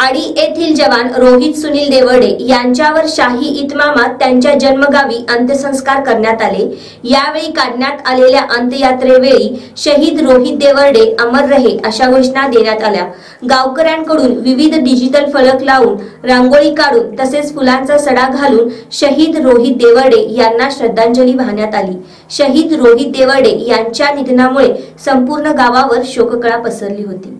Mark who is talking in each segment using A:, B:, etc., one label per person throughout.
A: आडी येथील जवान रोहित सुनील देवडे यांच्यावर शाही इतमामात त्यांच्या जन्मगावी अंत्यसंस्कार करण्यात आले. यावेळी काढण्यात आलेल्या अंत्ययात्रेवेळी शहीद रोहित देवर्डे अमर रहे अशा घोषणा देण्यात आल्या. गावकऱ्यांकडून विविध डिजिटल फलक लावून रांगोळी काढून तसेच फुलांचा सडा घालून शहीद रोहित देवर्डे यांना श्रद्धांजली वाहण्यात आली. शहीद रोहित देवर्डे यांच्या निधनामुळे संपूर्ण गावावर शोककळा पसरली होती.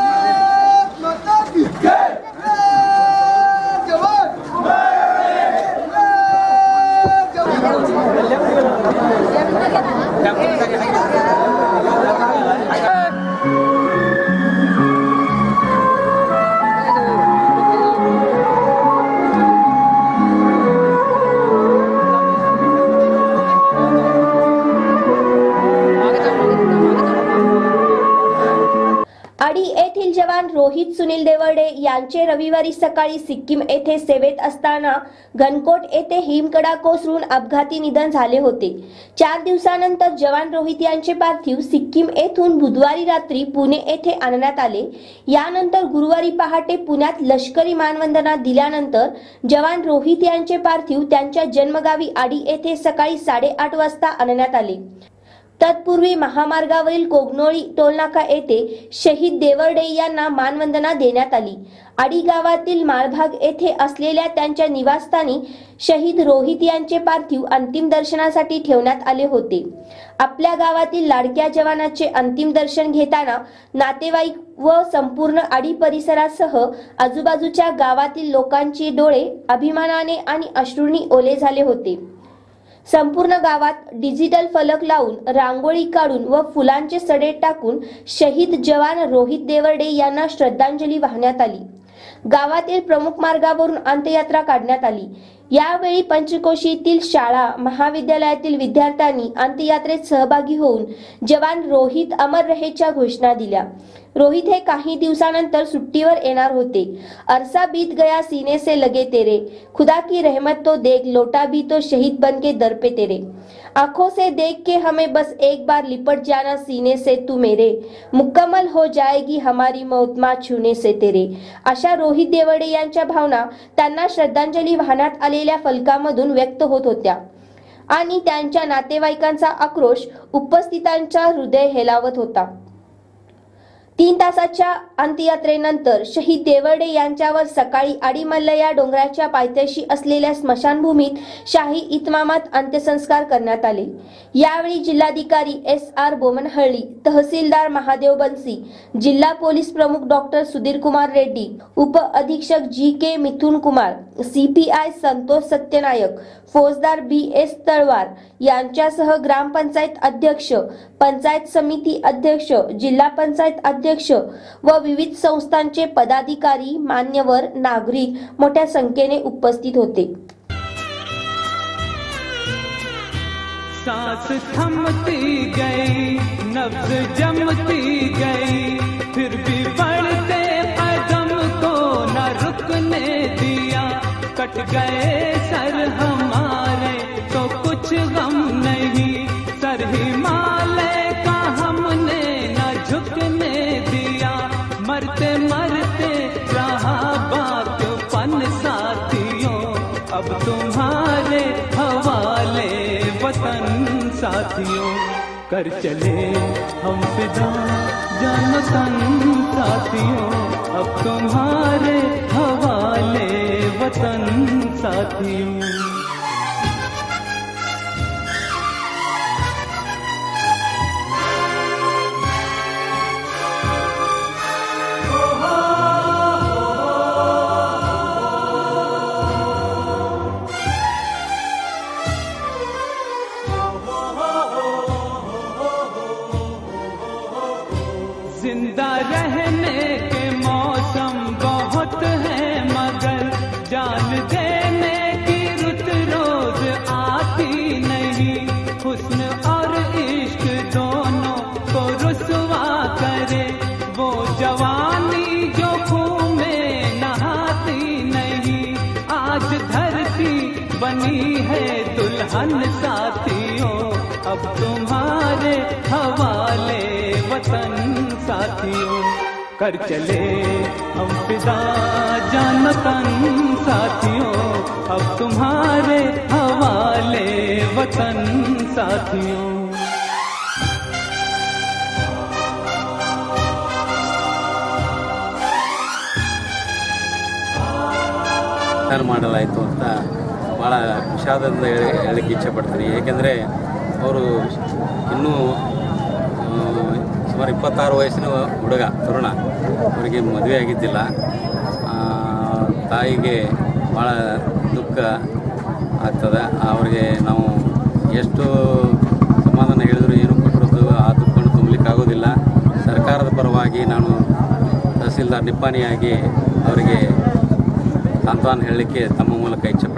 A: आडी येथील जवान रोहित सुनील देवर्डे यांचे रविवारी सकाळी सिक्कीम येथे सेवेत असताना घनकोट येथे हिमकडा कोसळून अपघाती निधन झाले होते. चार दिवसानंतर जवान रोहित यांचे पार्थिव सिक्कीम येथून बुधवारी रात्री पुणे येथे आणण्यात आले. यानंतर गुरुवारी पहाटे पुण्यात लष्करी मानवंदना दिल्यानंतर जवान रोहित यांचे पार्थिव त्यांच्या जन्मगावी आडी येथे सकाळी साडेआठ वाजता आणण्यात आले. तत्पूर्वी महामार्गावरील कोगनोळी टोलनाका येथे शहीद देवर्डे यांना मानवंदना देण्यात आली. आडी गावातील माळभाग येथे असलेल्या त्यांच्या निवासस्थानी शहीद रोहित यांचे पार्थिव अंतिम दर्शनासाठी ठेवण्यात आले होते. आपल्या गावातील लाडक्या जवानाचे अंतिम दर्शन घेताना नातेवाईक व संपूर्ण आडी परिसरासह आजूबाजूच्या गावातील लोकांचे डोळे अभिमानाने आणि अश्रूंनी ओले झाले होते. संपूर्ण गावात डिजिटल फलक लावून रांगोळी काढून व फुलांचे सडे टाकून शहीद जवान रोहित देवर्डे यांना श्रद्धांजली वाहण्यात आली. गावातील प्रमुख मार्गावरून अंत्ययात्रा काढण्यात आली. यावेळी पंचकोशीतील शाळा महाविद्यालयातील विद्यार्थ्यांनी अंत्ययात्रेत सहभागी होऊन जवान रोहित अमर रहेच्या घोषणा दिल्या. रोहित हे काही दिवसानंतर सुट्टीवर येणार होते. अरसा बीत गया सीने से लगे तेरे. खुदा की रहमत तो देख लोटा भी तो शहीद बन के दर पे तेरे. आंखों से देख के हमें बस एक बार लिपट जाना सीने से तू मेरे. मुकम्मल हो जाएगी हमारी मौत माँ छूने से तेरे. अशा रोहित देवडे यांच्या भावना त्यांना श्रद्धांजली वाहण्यात आलेल्या फलकामधून व्यक्त होत होत्या. आणि त्यांच्या नातेवाईकांचा आक्रोश उपस्थितांच्या हृदय हेलावत होता. तीन तासाच्या अंत्ययात्रेनंतर शहीद देवर्डे यांच्यावर सकाळी आडीमल्ल या डोंगराच्या पायथ्याशी असलेल्या स्मशानभूमीत शाही इतमामात अंत्यसंस्कार करण्यात आले. यावेळी जिल्हाधिकारी एस आर बोमनहळ्ळी तहसीलदार महादेव बनसी जिल्हा पोलीस प्रमुख डॉक्टर सुधीर कुमार रेड्डी उप अधीक्षक G K Mithun Kumar CPI Santosh Satyanayak फौजदार बी एस तळवार यांच्यासह ग्रामपंचायत अध्यक्ष पंचायत समिती अध्यक्ष जिल्हा पंचायत अध्यक्ष अध्यक्ष व विविध संस्थांचे पदाधिकारी मान्यवर नागरिक मोठ्या संख्येने उपस्थित होते.
B: सांस थमती गई नब्ज जमती गई फिर भी बढ़ते कदम को न रुकने दिया कट गए तुम्हारे हवाले वतन साथियों, कर चले हम फिदा जान तन साथियों। अब तुम्हारे हवाले वतन साथियों। अब तुम्हारे हवाले वतन साथियों कर चले हम फिदा जान वतन साथियों अब तुम्हारे हवाले वतन साथियों
C: ನಿರ್ಧಾರ ಮಾಡಲಾಯಿತು ಅಂತ ಭಾಳ ವಿಷಾದದಿಂದ ಹೇಳಿ ಹೇಳಕ್ಕೆ ಇಚ್ಛೆಪಡ್ತೀನಿ ಏಕೆಂದರೆ ಅವರು ಇನ್ನೂ ಸುಮಾರು ಇಪ್ಪತ್ತಾರು ವಯಸ್ಸಿನ ಹುಡುಗ, ತರುಣ. ಅವರಿಗೆ ಮದುವೆ ಆಗಿದ್ದಿಲ್ಲ. ತಾಯಿಗೆ ಭಾಳ ದುಃಖ ಆಗ್ತದೆ. ಅವರಿಗೆ ನಾವು ಎಷ್ಟು ಸಮಾಧಾನ ಹೇಳಿದ್ರು, ಏನು ಕೊಟ್ಟರು ಆ ದುಃಖವನ್ನು ತುಂಬಲಿಕ್ಕಾಗೋದಿಲ್ಲ. ಸರ್ಕಾರದ ಪರವಾಗಿ ನಾನು ತಹಸೀಲ್ದಾರ್ ನಿಪ್ಪಾಣಿಯಾಗಿ ಅವರಿಗೆ ಸಾಂತ್ವನ ಹೇಳಲಿಕ್ಕೆ ತಮ್ಮ ಮೂಲಕ ಇಚ್ಛೆ